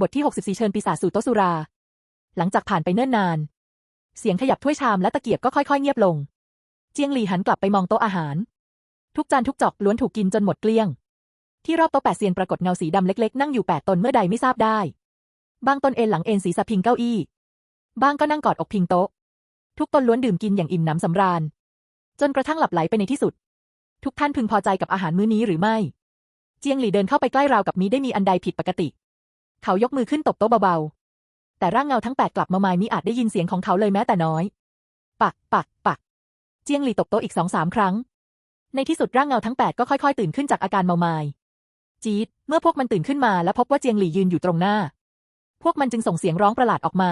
บทที่ 64 เชิญปีศาจสู่โต๊ะสุรา หลังจากผ่านไปเนิ่นนาน เสียงขยับถ้วยชามและตะเกียบก็ค่อยๆ เงียบลง เจียงหลี่หันกลับไปมองโต๊ะอาหาร ทุกจานทุกจอกล้วนถูกกินจนหมดเกลี้ยง ที่รอบโต๊ะแปดเซียนปรากฏเงาสีดำเล็กๆ นั่งอยู่แปดตนเมื่อใดไม่ทราบได้ บางตนเอนหลังเอนศีรษะพิงเก้าอี้ บางก็นั่งกอดอกพิงโต๊ะ ทุกตนล้วนดื่มกินอย่างอิ่มหนำสำราญ จนกระทั่งหลับไหลไปในที่สุด ทุกท่านพึงพอใจกับอาหารมื้อนี้หรือไม่ เจียงหลี่เดินเข้าไปใกล้ราวกับมิได้มีอันใดผิดปกติ เขายกมือขึ้นตบโต๊ะเบาๆ แต่ร่างเงาทั้งแปดกลับมาไม่มิอาจได้ยินเสียงของเขาเลยแม้แต่น้อย ปัก ปัก ปัก เจียงหลี่ตบโต๊ะอีกสองสามครั้ง ในที่สุดร่างเงาทั้งแปดก็ค่อยๆ ตื่นขึ้นจากอาการเมามายจี๊ด เมื่อพวกมันตื่นขึ้นมาและพบว่าเจียงหลี่ยืนอยู่ตรงหน้า พวกมันจึงส่งเสียงร้องประหลาดออกมา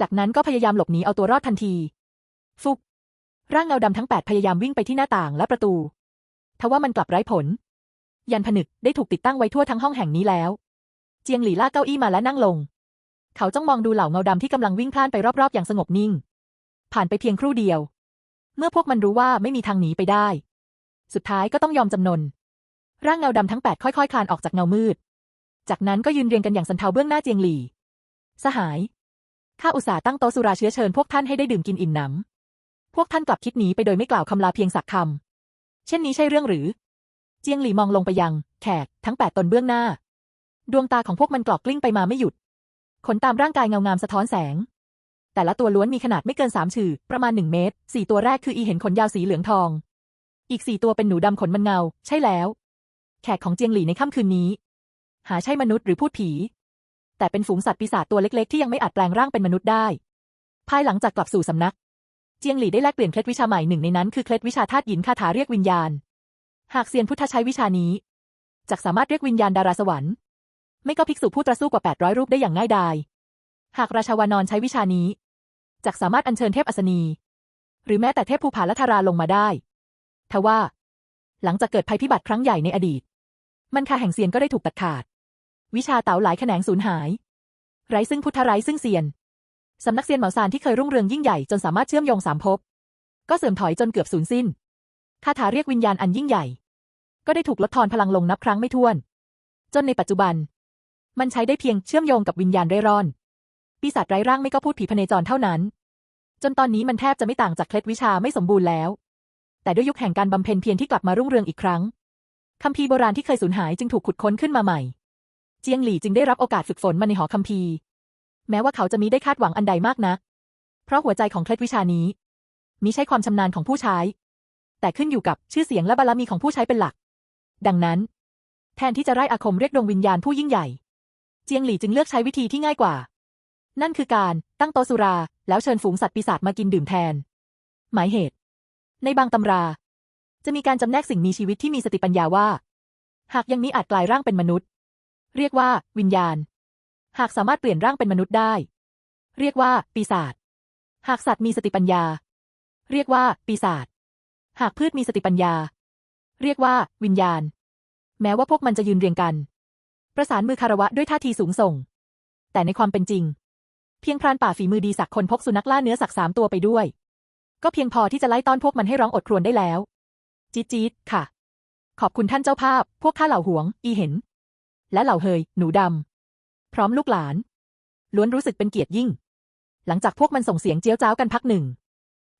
จากนั้นก็พยายามหลบหนีเอาตัวรอดทันที ฟุก ร่างเงาดำทั้งแปดพยายามวิ่งไปที่หน้าต่างและประตู ทว่ามันกลับไร้ผล ยันผนึกได้ถูกติดตั้งไว้ทั่วทั้งห้องแห่งนี้แล้ว เจียงหลี่ลากเก้าอี้มาและนั่งลง เขาจ้องมองดูเหล่าเงาดำที่กำลังวิ่งพล่านไปรอบๆอย่างสงบนิ่ง ผ่านไปเพียงครู่เดียว เมื่อพวกมันรู้ว่าไม่มีทางหนีไปได้ สุดท้ายก็ต้องยอมจำนน ร่างเงาดำทั้งแปดค่อยๆคลานออกจากเงามืด จากนั้นก็ยืนเรียงกันอย่างสันเทาเบื้องหน้าเจียงหลี่ สหาย ข้าอุตส่าห์ตั้งโต๊ะสุราเชื้อเชิญพวกท่านให้ได้ดื่มกินอิ่มหนำพวกท่านกลับคิดหนีไปโดยไม่กล่าวคำลาเพียงสักคำเช่นนี้ใช่เรื่องหรือ เจียงหลี่มองลงไปยัง แขกทั้งแปดตนเบื้องหน้า ดวงตาของพวกมันกรอกกลิ้งไปมาไม่หยุด ขนตามร่างกายเงางามสะท้อนแสง แต่ละตัวล้วนมีขนาดไม่เกินสามฉือประมาณหนึ่งเมตรสี่ตัวแรกคืออีเห็นขนยาวสีเหลืองทอง อีกสี่ตัวเป็นหนูดำขนมันเงา ใช่แล้ว แขกของเจียงหลี่ในค่ำคืนนี้ หาใช่มนุษย์หรือพูดผี แต่เป็นฝูงสัตว์ปีศาจตัวเล็กๆ ที่ยังไม่อาจแปลงร่างเป็นมนุษย์ได้ ภายหลังจากกลับสู่สำนัก เจียงหลี่ได้แลกเปลี่ยนเคล็ดวิชาใหม่หนึ่งในนั้นคือเคล็ดวิชาธาตุหยินคาถาเรียกวิญญาณ หากเซียนพุทธใช้วิชานี้จะสามารถเรียกวิญญาณดาราสวรรค์ ไม่ก็ภิกษุผู้ตรสู้กว่า 800 รูปได้อย่างง่ายดาย หากราชาวานอนใช้วิชานี้จะสามารถอัญเชิญเทพอัศนี หรือแม้แต่เทพภูผาและธาราลงมาได้ ทว่า หลังจากเกิดภัยพิบัติครั้งใหญ่ในอดีต มันคาแห่งเซียนก็ได้ถูกตัดขาด วิชาเต๋าหลายแขนงสูญหาย ไร้ซึ่งพุทธไร้ซึ่งเซียน สำนักเซียนเหมาซานที่เคยรุ่งเรืองยิ่งใหญ่จนสามารถเชื่อมโยงสามภพ ก็เสื่อมถอยจนเกือบสูญสิ้น คาถาเรียกวิญญาณอันยิ่งใหญ่ ก็ได้ถูกลดทอนพลังลงนับครั้งไม่ถ้วน จนในปัจจุบัน มันใช้ได้เพียงเชื่อมโยงกับวิญญาณเร่ร่อน ปีศาจไร้ร่างไม่ก็พูดผีพเนจรเท่านั้น จนตอนนี้มันแทบจะไม่ต่างจากเคล็ดวิชาไม่สมบูรณ์แล้ว แต่ด้วยยุคแห่งการบำเพ็ญเพียรที่กลับมารุ่งเรืองอีกครั้งคัมภีร์โบราณที่เคยสูญหายจึงถูกขุดค้นขึ้นมาใหม่ เจียงหลี่จึงได้รับโอกาสฝึกฝนมาในหอคัมภีร์ แม้ว่าเขาจะมีได้คาดหวังอันใดมากนัก เพราะหัวใจของเคล็ดวิชานี้มิใช่ความชำนาญของผู้ใช้ แต่ขึ้นอยู่กับชื่อเสียงและบารมีของผู้ใช้เป็นหลัก ดังนั้น แทนที่จะไร้อาคมเรียกดวงวิญญาณผู้ยิ่งใหญ่ จียงหลี่จึงเลือกใช้วิธีที่ง่ายกว่า นั่นคือการตั้งโต๊ะสุรา แล้วเชิญฝูงสัตว์ปีศาจมากินดื่มแทน หมายเหตุ ในบางตำรา จะมีการจำแนกสิ่งมีชีวิตที่มีสติปัญญาว่า หากยังมีอาจกลายร่างเป็นมนุษย์ เรียกว่า วิญญาณ หากสามารถเปลี่ยนร่างเป็นมนุษย์ได้ เรียกว่า ปีศาจ หากสัตว์มีสติปัญญา เรียกว่า ปีศาจ หากพืชมีสติปัญญา เรียกว่า วิญญาณ แม้ว่าพวกมันจะยืนเรียงกัน ประสานมือคารวะด้วยท่าทีสูงส่ง แต่ในความเป็นจริง เพียงพรานป่าฝีมือดีสักคนพกสุนัขล่าเนื้อสักสามตัวไปด้วย ก็เพียงพอที่จะไล่ต้อนพวกมันให้ร้องอดครวญได้แล้ว จี๊ดจี๊ดค่ะ ขอบคุณท่านเจ้าภาพ พวกข้าเหล่าหวง อีเห็น และเหล่าเฮย หนูดำพร้อมลูกหลาน ล้วนรู้สึกเป็นเกียรติยิ่ง หลังจากพวกมันส่งเสียงเจี๊ยวจ้าวกันพักหนึ่ง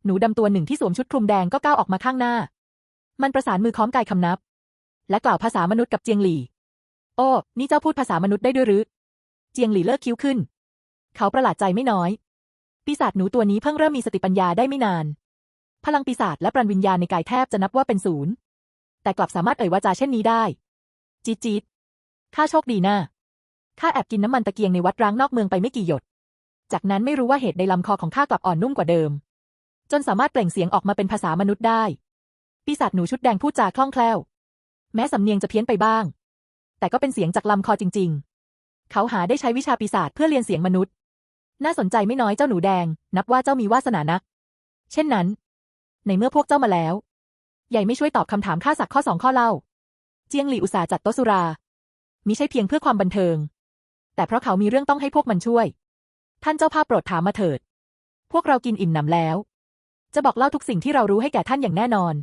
หนูดำตัวหนึ่งที่สวมชุดคลุมแดงก็ก้าวออกมาข้างหน้า มันประสานมือค้อมกายคำนับ และกล่าวภาษามนุษย์กับเจียงหลี่ โอ้ นี่เจ้าพูดภาษามนุษย์ได้ด้วยหรือ เจียงหลี่เลิกคิ้วขึ้น เขาประหลาดใจไม่น้อย ปีศาจหนูตัวนี้เพิ่งเริ่มมีสติปัญญาได้ไม่นาน พลังปีศาจและปรันวิญญาณในกายแทบจะนับว่าเป็นศูนย์แต่กลับสามารถเอ่ยวาจาเช่นนี้ได้ จี๊ดจี๊ดข้าโชคดีนะข้าแอบกินน้ำมันตะเกียงในวัดร้างนอกเมืองไปไม่กี่หยด จากนั้นไม่รู้ว่าเหตุใดลำคอของข้ากลับอ่อนนุ่มกว่าเดิม จนสามารถเปล่งเสียงออกมาเป็นภาษามนุษย์ได้ ปีศาจหนูชุดแดงพูดจาคล่องแคล่ว แม้สำเนียงจะเพี้ยนไปบ้าง แต่ก็เป็นเสียงจากลำคอจริง ๆ เขาหาได้ใช้วิชาปีศาจเพื่อเรียนเสียงมนุษย์ น่าสนใจไม่น้อยเจ้าหนูแดง นับว่าเจ้ามีวาสนานัก เช่นนั้น ในเมื่อพวกเจ้ามาแล้ว ใหญ่ไม่ช่วยตอบคำถามข้าสักข้อสองข้อเล่า เจียงหลี่อุตสาห์จัดโต๊ะสุรามิใช่เพียงเพื่อความบันเทิง แต่เพราะเขามีเรื่องต้องให้พวกมันช่วย ท่านเจ้าภาพโปรดถามมาเถิด พวกเรากินอิ่มหนำแล้ว จะบอกเล่าทุกสิ่งที่เรารู้ให้แก่ท่านอย่างแน่นอน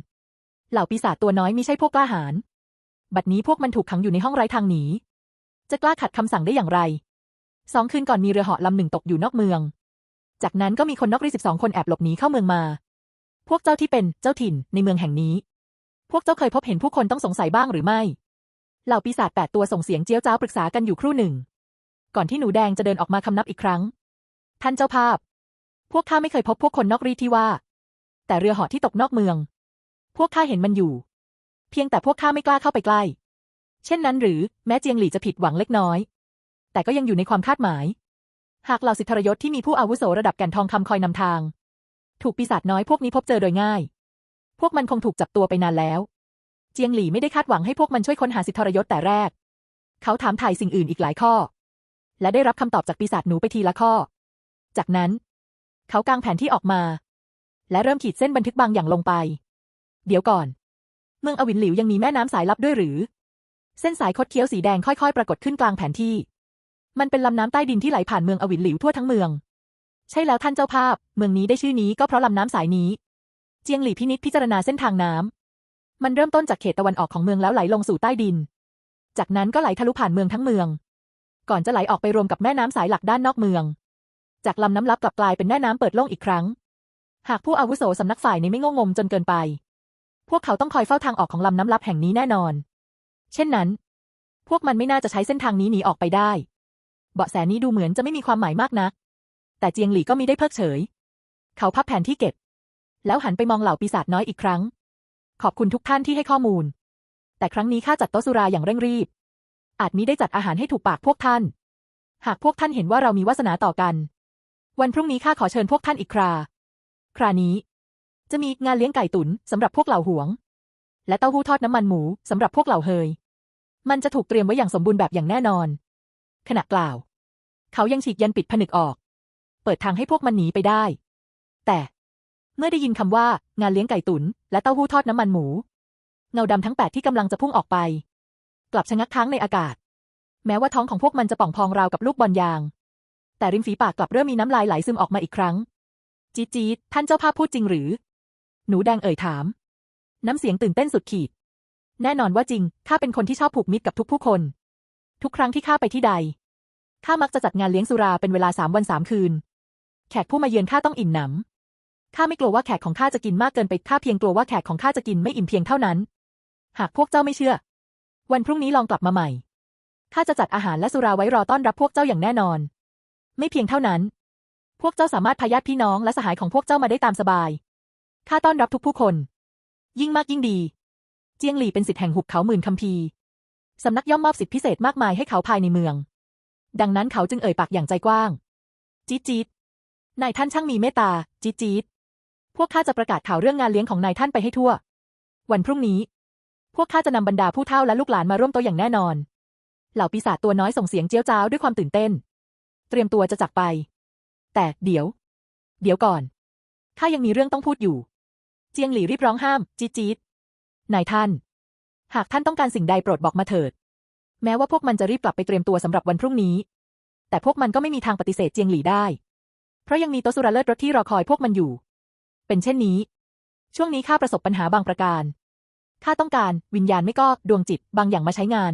เหล่าปีศาจตัวน้อยมิใช่พวกกล้าหาญ บัดนี้พวกมันถูกขังอยู่ในห้องไร้ทางหนี จะกล้าขัดคำสั่งได้อย่างไร สองคืนก่อนมีเรือเหาะลำหนึ่งตกอยู่นอกเมือง จากนั้นก็มีคนนอกรีสิบสองคนแอบหลบหนีเข้าเมืองมา พวกเจ้าที่เป็นเจ้าถิ่นในเมืองแห่งนี้ พวกเจ้าเคยพบเห็นผู้คนต้องสงสัยบ้างหรือไม่ เหล่าปีศาจแปดตัวส่งเสียงเจี๊ยวจ้าปรึกษากันอยู่ครู่หนึ่ง ก่อนที่หนูแดงจะเดินออกมาคำนับอีกครั้ง ท่านเจ้าภาพ พวกข้าไม่เคยพบพวกคนนอกรีที่ว่า แต่เรือเหาะที่ตกนอกเมือง พวกข้าเห็นมันอยู่ เพียงแต่พวกข้าไม่กล้าเข้าไปใกล้ เช่นนั้นหรือแม้เจียงหลี่จะผิดหวังเล็กน้อย แต่ก็ยังอยู่ในความคาดหมาย หากเหล่าสิทธรยศที่มีผู้อาวุโสระดับแก่นทองคำคอยนำทาง ถูกปีศาจน้อยพวกนี้พบเจอโดยง่าย พวกมันคงถูกจับตัวไปนานแล้ว เจียงหลี่ไม่ได้คาดหวังให้พวกมันช่วยค้นหาสิทธรยศแต่แรก เขาถามถ่ายสิ่งอื่นอีกหลายข้อ และได้รับคำตอบจากปีศาจหนูไปทีละข้อ จากนั้น เขากางแผนที่ออกมา และเริ่มขีดเส้นบันทึกบางอย่างลงไป เดี๋ยวก่อน เมืองอวินหลิวยังมีแม่น้ำสายลับด้วยหรือ เส้นสายคดเคี้ยวสีแดงค่อยๆ ปรากฏขึ้นกลางแผนที่ มันเป็นลำน้ำใต้ดินที่ไหลผ่านเมืองอวินหลิวทั่วทั้งเมือง ใช่แล้วท่านเจ้าภาพ เมืองนี้ได้ชื่อนี้ก็เพราะลำน้ำสายนี้ เจียงหลี่พินิจพิจารณาเส้นทางน้ำมันเริ่มต้นจากเขตตะวันออกของเมืองแล้วไหลลงสู่ใต้ดิน จากนั้นก็ไหลทะลุผ่านเมืองทั้งเมือง ก่อนจะไหลออกไปรวมกับแม่น้ำสายหลักด้านนอกเมือง จากลำน้ำลับกลับกลายเป็นแม่น้ำเปิดโล่งอีกครั้ง หากผู้อาวุโสสำนักฝ่ายนี้ไม่งงงมจนเกินไป พวกเขาต้องคอยเฝ้าทางออกของลำน้ำลับแห่งนี้แน่นอน เช่นนั้น พวกมันไม่น่าจะใช้เส้นทางนี้หนีออกไปได้ เบาะแสนี้ดูเหมือนจะไม่มีความหมายมากนัก แต่เจียงหลี่ก็มีได้เพิกเฉย เขาพับแผนที่เก็บ แล้วหันไปมองเหล่าปีศาจน้อยอีกครั้ง ขอบคุณทุกท่านที่ให้ข้อมูล แต่ครั้งนี้ข้าจัดโต๊ะสุราอย่างเร่งรีบ อาจมิได้จัดอาหารให้ถูกปากพวกท่าน หากพวกท่านเห็นว่าเรามีวาสนาต่อกัน วันพรุ่งนี้ข้าขอเชิญพวกท่านอีกครา ครานี้ จะมีงานเลี้ยงไก่ตุ๋นสำหรับพวกเหล่าหวง และเต้าหู้ทอดน้ำมันหมูสำหรับพวกเหล่าเฮย มันจะถูกเตรียมไว้อย่างสมบูรณ์แบบอย่างแน่นอน ขณะกล่าว เขายังฉีกยันปิดผนึกออก เปิดทางให้พวกมันหนีไปได้ แต่เมื่อได้ยินคำว่างานเลี้ยงไก่ตุ๋นและเต้าหู้ทอดน้ำมันหมู เงาดำทั้งแปดที่กำลังจะพุ่งออกไป กลับชะงักค้างในอากาศ แม้ว่าท้องของพวกมันจะป่องพองราวกับลูกบอลยาง แต่ริมฝีปากกลับเริ่มมีน้ำลายไหลซึมออกมาอีกครั้ง จี๊ดจี๊ดท่านเจ้าภาพพูดจริงหรือ หนูแดงเอ่ยถาม น้ำเสียงตื่นเต้นสุดขีด แน่นอนว่าจริง ข้าเป็นคนที่ชอบผูกมิตรกับทุกผู้คน ทุกครั้งที่ข้าไปที่ใด ข้ามักจะจัดงานเลี้ยงสุราเป็นเวลาสามวันสามคืน แขกผู้มาเยือนข้าต้องอิ่มหนำ ข้าไม่กลัวว่าแขกของข้าจะกินมากเกินไป ข้าเพียงกลัวว่าแขกของข้าจะกินไม่อิ่มเพียงเท่านั้น หากพวกเจ้าไม่เชื่อ วันพรุ่งนี้ลองกลับมาใหม่ ข้าจะจัดอาหารและสุราไว้รอต้อนรับพวกเจ้าอย่างแน่นอน ไม่เพียงเท่านั้น พวกเจ้าสามารถพาญาติพี่น้องและสหายของพวกเจ้ามาได้ตามสบาย ข้าต้อนรับทุกผู้คน ยิ่งมากยิ่งดี เจียงหลี่เป็นสิทธิ์แห่งหุบเขาหมื่นคัมภีร์สำนักย่อมมอบสิทธิพิเศษมากมายให้เขาภายในเมือง ดังนั้นเขาจึงเอ่ยปากอย่างใจกว้าง จี๊ดจี๊ดนายท่านช่างมีเมตตา จี๊ดจี๊ดพวกข้าจะประกาศข่าวเรื่องงานเลี้ยงของนายท่านไปให้ทั่ว วันพรุ่งนี้ พวกข้าจะนำบรรดาผู้เฒ่าและลูกหลานมาร่วมโต๊ะอย่างแน่นอน เหล่าปีศาจตัวน้อยส่งเสียงเจียวจ้าวด้วยความตื่นเต้น เตรียมตัวจะจักไป แต่เดี๋ยว เดี๋ยวก่อนข้ายังมีเรื่องต้องพูดอยู่ เจียงหลี่รีบร้องห้ามจี๊ดจี๊ดนายท่าน หากท่านต้องการสิ่งใดโปรดบอกมาเถิด แม้ว่าพวกมันจะรีบกลับไปเตรียมตัวสำหรับวันพรุ่งนี้ แต่พวกมันก็ไม่มีทางปฏิเสธเจียงหลี่ได้ เพราะยังมีโตสุราเลิศรถที่รอคอยพวกมันอยู่ เป็นเช่นนี้ ช่วงนี้ข้าประสบปัญหาบางประการข้าต้องการวิญญาณไม่ก็ดวงจิตบางอย่างมาใช้งาน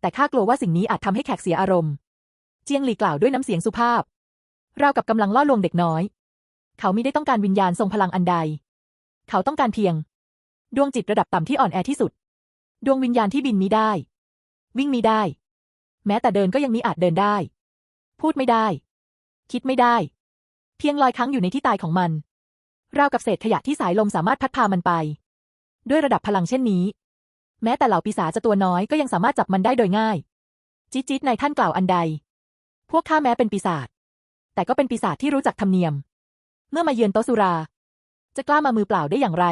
แต่ข้ากลัวว่าสิ่งนี้อาจทำให้แขกเสียอารมณ์ เจียงหลี่กล่าวด้วยน้ำเสียงสุภาพ เรากับกำลังล่อลวงเด็กน้อย เขาไม่ได้ต้องการวิญญาณทรงพลังอันใด เขาต้องการเพียง ดวงจิตระดับต่ำที่อ่อนแอที่สุด ดวงวิญญาณที่บินมิได้ วิ่งมิได้ แม้แต่เดินก็ยังมิอาจเดินได้ พูดไม่ได้ คิดไม่ได้ เพียงลอยค้างอยู่ในที่ตายของมันราวกับเศษขยะที่สายลมสามารถพัดพามันไป ด้วยระดับพลังเช่นนี้ แม้แต่เหล่าปีศาจจะตัวน้อยก็ยังสามารถจับมันได้โดยง่าย จิ๊จิ๊ดในท่านกล่าวอันใด พวกข้าแม้เป็นปีศาจแต่ก็เป็นปีศาจที่รู้จักธรรมเนียม เมื่อมาเยือนโตสุรา จะกล้ามามือเปล่าได้อย่างไร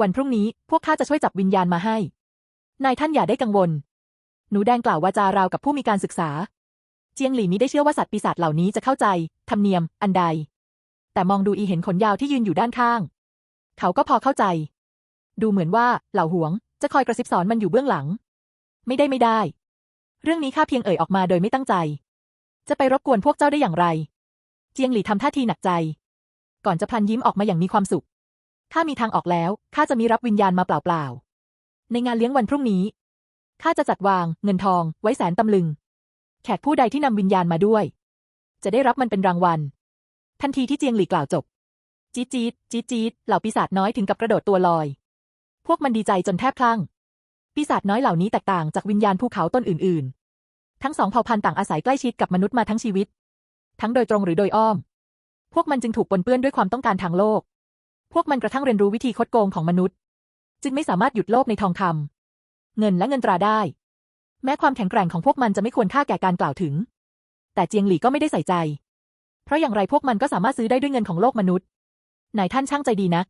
วันพรุ่งนี้พวกข้าจะช่วยจับวิญญาณมาให้ นายท่านอย่าได้กังวล หนูแดงกล่าววาจาราวกับผู้มีการศึกษา เจียงหลี่มิได้เชื่อว่าสัตว์ปีศาจเหล่านี้จะเข้าใจธรรมเนียมอันใด แต่มองดูอีเห็นขนยาวที่ยืนอยู่ด้านข้าง เขาก็พอเข้าใจ ดูเหมือนว่าเหล่าหวง จะคอยกระซิบสอนมันอยู่เบื้องหลัง ไม่ได้ไม่ได้ เรื่องนี้ข้าเพียงเอ่ยออกมาโดยไม่ตั้งใจ จะไปรบกวนพวกเจ้าได้อย่างไร เจียงหลี่ทำท่าทีหนักใจ ก่อนจะพลันยิ้มออกมาอย่างมีความสุข ข้ามีทางออกแล้ว ข้าจะมีรับวิญญาณมาเปล่าๆ ในงานเลี้ยงวันพรุ่งนี้ ข้าจะจัดวางเงินทองไว้แสนตำลึง แขกผู้ใดที่นำวิญญาณมาด้วย จะได้รับมันเป็นรางวัล ทันทีที่เจียงหลีกล่าวจบ จี๊ดจี๊ดจี๊ดจี๊ดเหล่าปีศาจน้อยถึงกับกระโดดตัวลอย พวกมันดีใจจนแทบพลั้ง ปีศาจน้อยเหล่านี้แตกต่างจากวิญญาณภูเขาต้นอื่น ๆ ทั้งสองเผ่าพันธุ์ต่างอาศัยใกล้ชิดกับมนุษย์มาทั้งชีวิต ทั้งโดยตรงหรือโดยอ้อม พวกมันจึงถูกปนเปื้อนด้วยความต้องการทางโลก พวกมันกระทั่งเรียนรู้วิธีคดโกงของมนุษย์ จึงไม่สามารถหยุดโลภในทองคำเงินและเงินตราได้ แม้ความแข็งแกร่งของพวกมันจะไม่ควรค่าแก่การกล่าวถึง แต่เจียงหลี่ก็ไม่ได้ใส่ใจ เพราะอย่างไรพวกมันก็สามารถซื้อได้ด้วยเงินของโลกมนุษย์นายท่านช่างใจดีนัก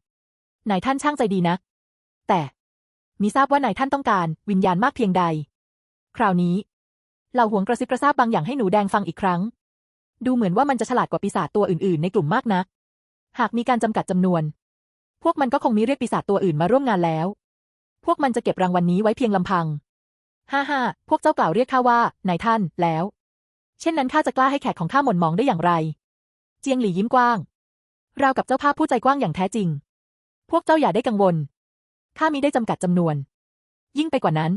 นายท่านช่างใจดีนักแต่มิทราบว่านายท่านต้องการวิญญาณมากเพียงใด คราวนี้เหล่าหวงกระซิบกระซาบบางอย่างให้หนูแดงฟังอีกครั้ง ดูเหมือนว่ามันจะฉลาดกว่าปีศาจตัวอื่นๆ ในกลุ่มมากนัก หากมีการจำกัดจำนวน พวกมันก็คงมีเรียกปีศาจตัวอื่นมาร่วมงานแล้ว พวกมันจะเก็บรางวัลนนี้ไว้เพียงลำพัง ฮ่าฮ่าพวกเจ้ากล่าวเรียกข้าว่านายท่านแล้ว เช่นนั้นข้าจะกล้าให้แขกของข้าหม่นมองได้อย่างไร เจียงหลี่ยิ้มกว้าง ราวกับเจ้าภาพผู้ใจกว้างอย่างแท้จริง พวกเจ้าอย่าได้กังวล ข้ามีได้จำกัดจำนวน ยิ่งไปกว่านั้น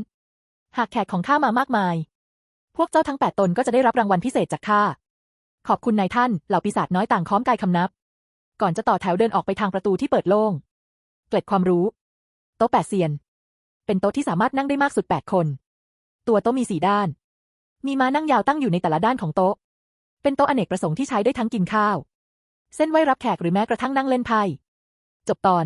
หากแขกของข้ามามากมาย พวกเจ้าทั้งแปดตนก็จะได้รับรางวัลพิเศษจากข้า ขอบคุณนายท่าน เหล่าปีศาจน้อยต่างค้อมกายคำนับ ก่อนจะต่อแถวเดินออกไปทางประตูที่เปิดโล่ง เกล็ดความรู้ โต๊ะแปดเซียน เป็นโต๊ะที่สามารถนั่งได้มากสุดแปดคน ตัวโต๊ะมีสี่ด้าน มีม้านั่งยาวตั้งอยู่ในแต่ละด้านของโต๊ะ เป็นโต๊ะอเนกประสงค์ที่ใช้ได้ทั้งกินข้าว เส้นไว้รับแขกหรือแม้กระทั่งนั่งเล่นไพ่ จบตอน